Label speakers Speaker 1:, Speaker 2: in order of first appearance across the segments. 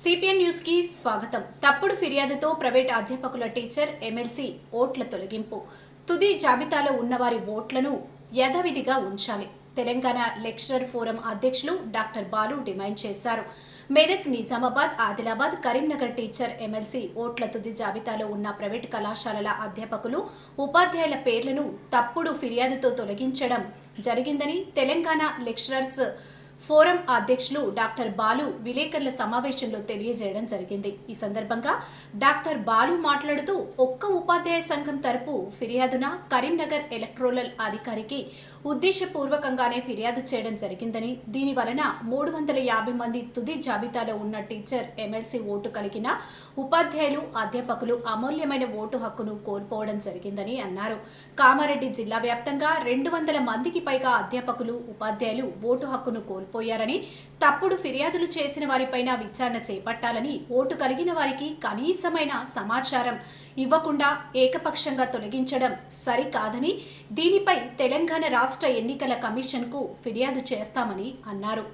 Speaker 1: CPN న్యూస్కి స్వాగతం. తప్పుడు ఫిర్యాదుతో ప్రైవేట్ అధ్యాపకుల టీచర్ ఎమ్మెల్సీ ఓట్ల తొలగింపు. తుది జాబితాలో ఉన్నవారి ఓట్లను యథావిధిగా ఉంచాలి. తెలంగాణ లెక్చరర్ ఫోరం అధ్యక్షులు డాక్టర్ బాలు డిమాండ్ చేశారు. మెదక్ నిజామాబాద్ ఆదిలాబాద్ కరీంనగర్ టీచర్ ఎమ్మెల్సీ ఓట్ల తుది జాబితాలో ఉన్న ప్రైవేట్ కళాశాలల అధ్యాపకులు ఉపాధ్యాయుల పేర్లను తప్పుడు ఫిర్యాదుతో తొలగించడం జరిగిందని తెలంగాణ లెక్చరర్స్ ఫోరం అధ్యక్షులు డాక్టర్ బాలు విలేకరుల సమావేశంలో తెలియజేయడం జరిగింది. ఈ సందర్భంగా డాక్టర్ బాలు మాట్లాడుతూ ఒక్క ఉపాధ్యాయ సంఘం తరపు ఫిర్యాదున కరీంనగర్ ఎలక్ట్రోలల్ అధికారికి ఉద్దేశపూర్వకంగానే ఫిర్యాదు చేయడం జరిగిందని దీని వలన మూడు వందల యాభై మంది తుది జాబితాలో ఉన్న టీచర్ ఎమ్మెల్సీ ఓటు కలిగిన ఉపాధ్యాయులు అధ్యాపకులు అమూల్యమైన ఓటు హక్కును కోల్పోవడం జరిగిందని అన్నారు. కామారెడ్డి జిల్లా వ్యాప్తంగా రెండు వందల మందికి పైగా అధ్యాపకులు ఉపాధ్యాయులు ఓటు హక్కును కోల్పోయారని తప్పుడు ఫిర్యాదులు చేసిన వారిపైన విచారణ చేపట్టాలని ఓటు కలిగిన వారికి కనీసమైన సమాచారం ఇవ్వకుండా ఏకపక్షంగా తొలగించడం సరికాదని దీనిపై తెలంగాణ రాష్ట్ర ఎన్నికల కమిషన్కు ఫిర్యాదు చేస్తామని అన్నారు.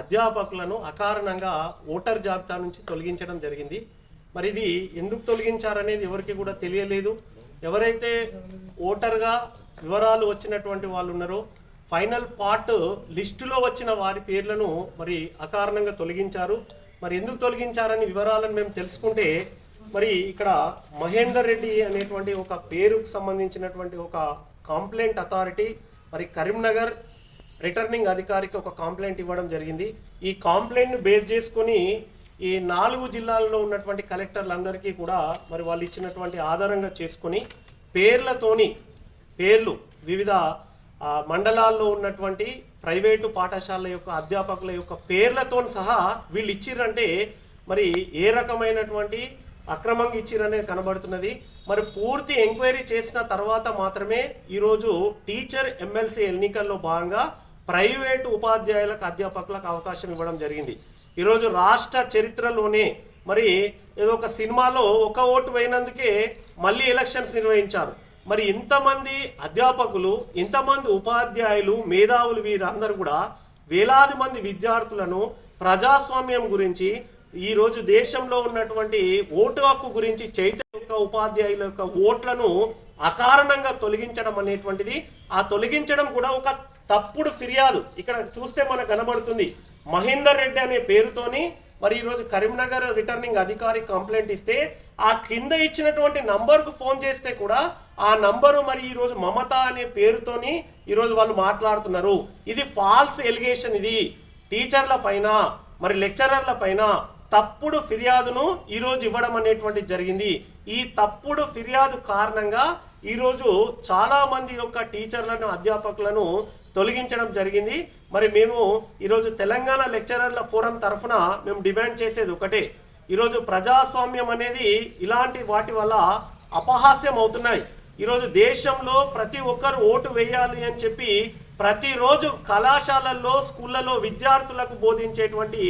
Speaker 2: అధ్యాపకులను అకారణంగా ఓటర్ జాబితా నుంచి తొలగించడం జరిగింది. మరి ఇది ఎందుకు తొలగించారనేది ఎవరికి కూడా తెలియలేదు. ఎవరైతే ఓటర్గా వివరాలు వచ్చినటువంటి వాళ్ళు ఉన్నారో ఫైనల్ పార్ట్ లిస్టులో వచ్చిన వారి పేర్లను మరి అకారణంగా తొలగించారు. మరి ఎందుకు తొలగించారని వివరాలను మేము తెలుసుకుంటే మరి ఇక్కడ మహేందర్ రెడ్డి అనేటువంటి ఒక పేరుకు సంబంధించినటువంటి ఒక కంప్లైంట్ అథారిటీ మరి కరీంనగర్ రిటర్నింగ్ అధికారికి ఒక కంప్లైంట్ ఇవ్వడం జరిగింది. ఈ కంప్లైంట్ను బేస్ చేసుకొని ఈ నాలుగు జిల్లాల్లో ఉన్నటువంటి కలెక్టర్లందరికీ కూడా మరి వాళ్ళు ఇచ్చినటువంటి ఆధారంగా చేసుకొని పేర్లతోని పేర్లు వివిధ మండలాల్లో ఉన్నటువంటి ప్రైవేటు పాఠశాలల యొక్క అధ్యాపకుల యొక్క పేర్లతో సహా వీళ్ళు ఇచ్చిర్రంటే మరి ఏ రకమైనటువంటి అక్రమంగా ఇచ్చిరనేది కనబడుతున్నది. మరి పూర్తి ఎంక్వైరీ చేసిన తర్వాత మాత్రమే ఈరోజు టీచర్ ఎమ్మెల్సీ ఎన్నికల్లో భాగంగా ప్రైవేటు ఉపాధ్యాయులకు అధ్యాపకులకు అవకాశం ఇవ్వడం జరిగింది. ఈరోజు రాష్ట్ర చరిత్రలోనే మరి ఏదో ఒక సినిమాలో ఒక ఓటు పోయినందుకే మళ్ళీ ఎలక్షన్స్ నిర్వహించారు. మరి ఇంతమంది అధ్యాపకులు ఇంతమంది ఉపాధ్యాయులు మేధావులు వీరందరూ కూడా వేలాది మంది విద్యార్థులను ప్రజాస్వామ్యం గురించి ఈరోజు దేశంలో ఉన్నటువంటి ఓటు హక్కు గురించి చైతన్య యొక్క ఉపాధ్యాయుల యొక్క ఓట్లను అకారణంగా తొలగించడం అనేటువంటిది ఆ తొలగించడం కూడా ఒక తప్పుడు ఫిర్యాదు. ఇక్కడ చూస్తే మనకు కనబడుతుంది మహేందర్ రెడ్డి అనే పేరుతోని మరి ఈరోజు కరీంనగర్ రిటర్నింగ్ అధికారి కంప్లైంట్ ఇస్తే ఆ కింద ఇచ్చినటువంటి నంబర్కు ఫోన్ చేస్తే కూడా ఆ నంబరు మరి ఈరోజు మమత అనే పేరుతోని ఈరోజు వాళ్ళు మాట్లాడుతున్నారు. ఇది ఫాల్స్ ఎలిగేషన్ ఇది. టీచర్ల పైన మరి లెక్చరర్ల పైన తప్పుడు ఫిర్యాదును ఈరోజు ఇవ్వడం అనేటువంటి జరిగింది. ఈ తప్పుడు ఫిర్యాదు కారణంగా ఈరోజు చాలామంది యొక్క టీచర్లను అధ్యాపకులను తొలగించడం జరిగింది. మరి మేము ఈరోజు తెలంగాణ లెక్చరర్ల ఫోరం తరఫున మేము డిమాండ్ చేసేది ఒకటే. ఈరోజు ప్రజాస్వామ్యం అనేది ఇలాంటి వాటి వల్ల అపహాస్యం అవుతున్నాయి. ఈరోజు దేశంలో ప్రతి ఒక్కరు ఓటు వేయాలి అని చెప్పి ప్రతిరోజు కళాశాలల్లో స్కూళ్ళలో విద్యార్థులకు బోధించేటువంటి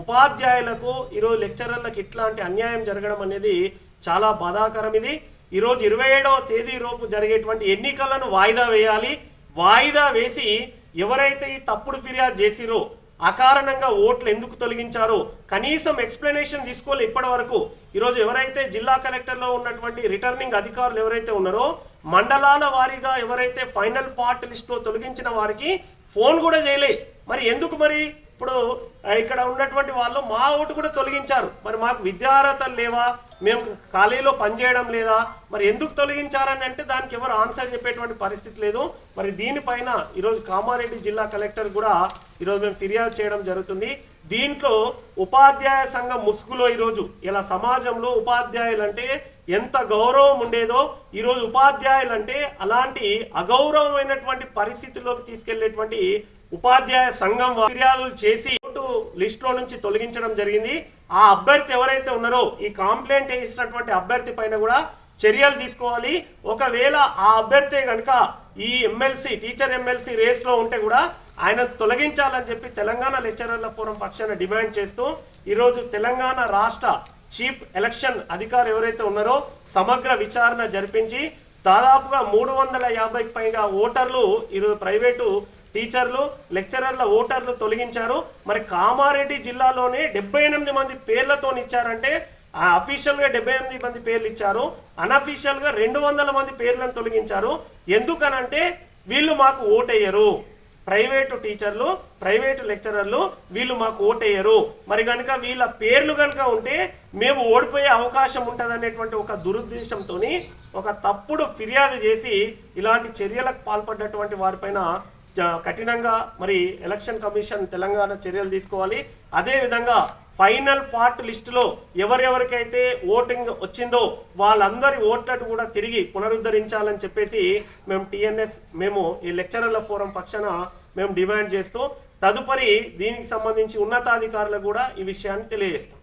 Speaker 2: ఉపాధ్యాయులకు ఈరోజు లెక్చరర్లకు ఇట్లాంటి అన్యాయం జరగడం అనేది చాలా బాధాకరం ఇది ఈరోజు ఇరవై ఏడవ తేదీ లోపు జరిగేటువంటి ఎన్నికలను వాయిదా వేయాలి. వాయిదా వేసి ఎవరైతే ఈ తప్పుడు ఫిర్యాదు చేసిరో అకారణంగా ఓట్లు ఎందుకు తొలగించారో కనీసం ఎక్స్ప్లెనేషన్ తీసుకోలే ఇప్పటి వరకు. ఈరోజు ఎవరైతే జిల్లా కలెక్టర్లో ఉన్నటువంటి రిటర్నింగ్ అధికారులు ఎవరైతే ఉన్నారో మండలాల వారీగా ఎవరైతే ఫైనల్ పార్ట్ లిస్ట్లో తొలగించిన వారికి ఫోన్ కూడా చేయలే. మరి ఎందుకు మరి? ఇప్పుడు ఇక్కడ ఉన్నటువంటి వాళ్ళు మా ఓటు కూడా తొలగించారు. మరి మాకు విద్యార్హతలు లేవా? మేము కాలేజీలో పనిచేయడం లేదా? మరి ఎందుకు తొలగించారని అంటే దానికి ఎవరు ఆన్సర్ చెప్పేటువంటి పరిస్థితి లేదు. మరి దీనిపైన ఈరోజు కామారెడ్డి జిల్లా కలెక్టర్ కూడా ఈరోజు మేము ఫిర్యాదు చేయడం జరుగుతుంది. దీంట్లో ఉపాధ్యాయ సంఘం ముసుగులో ఈరోజు ఇలా సమాజంలో ఉపాధ్యాయులు అంటే ఎంత గౌరవం ఉండేదో ఈరోజు ఉపాధ్యాయులు అంటే అలాంటి అగౌరవమైనటువంటి పరిస్థితుల్లోకి తీసుకెళ్ళేటువంటి ఉపాధ్యాయ సంఘం ఫిర్యాదులు చేసి ఓటు లిస్ట్లో నుంచి తొలగించడం జరిగింది. ఆ అభ్యర్థి ఎవరైతే ఉన్నారో ఈ కంప్లైంట్ వేసినటువంటి అభ్యర్థి పైన కూడా చర్యలు తీసుకోవాలి. ఒకవేళ ఆ అభ్యర్థి కనుక ఈ ఎమ్మెల్సీ టీచర్ ఎమ్మెల్సీ రేస్లో ఉంటే కూడా ఆయన తొలగించాలని చెప్పి తెలంగాణ లెక్చరర్ల ఫోరం పక్షాన డిమాండ్ చేస్తూ ఈరోజు తెలంగాణ రాష్ట్ర చీఫ్ ఎలక్షన్ అధికారి ఎవరైతే ఉన్నారో సమగ్ర విచారణ జరిపించి దాదాపుగా మూడు వందల యాభైకి పైగా ఓటర్లు ఇరు ప్రైవేటు టీచర్లు లెక్చరర్ల ఓటర్లు తొలగించారు. మరి కామారెడ్డి జిల్లాలోనే డెబ్బై ఎనిమిది మంది పేర్లతో ఇచ్చారంటే ఆ అఫీషియల్గా డెబ్బై ఎనిమిది మంది పేర్లు ఇచ్చారు. అన్అఫీషియల్గా రెండు వందల మంది పేర్లను తొలగించారు. ఎందుకనంటే వీళ్ళు మాకు ఓటేయరు. ప్రైవేటు టీచర్లు ప్రైవేటు లెక్చరర్లు వీళ్ళు మాకు ఓటేయరు. మరి కనుక వీళ్ళ పేర్లు కనుక ఉంటే మేము ఓడిపోయే అవకాశం ఉంటుందనేటువంటి ఒక దురుద్దేశంతో ఒక తప్పుడు ఫిర్యాదు చేసి ఇలాంటి చర్యలకు పాల్పడ్డటువంటి వారిపైన కఠినంగా మరి ఎలక్షన్ కమిషన్ తెలంగాణ చర్యలు తీసుకోవాలి. అదేవిధంగా ఫైనల్ ఫార్ట్ లిస్టులో ఎవరెవరికైతే ఓటింగ్ వచ్చిందో వాళ్ళందరి ఓట్లను కూడా తిరిగి పునరుద్ధరించాలని చెప్పేసి మేము టీఎన్ఎస్ మేము ఈ లెక్చరర్ల ఫోరం పక్షాన మేము డిమాండ్ చేస్తూ తదుపరి దీనికి సంబంధించి ఉన్నతాధికారులకు కూడా ఈ విషయాన్ని తెలియజేస్తాం.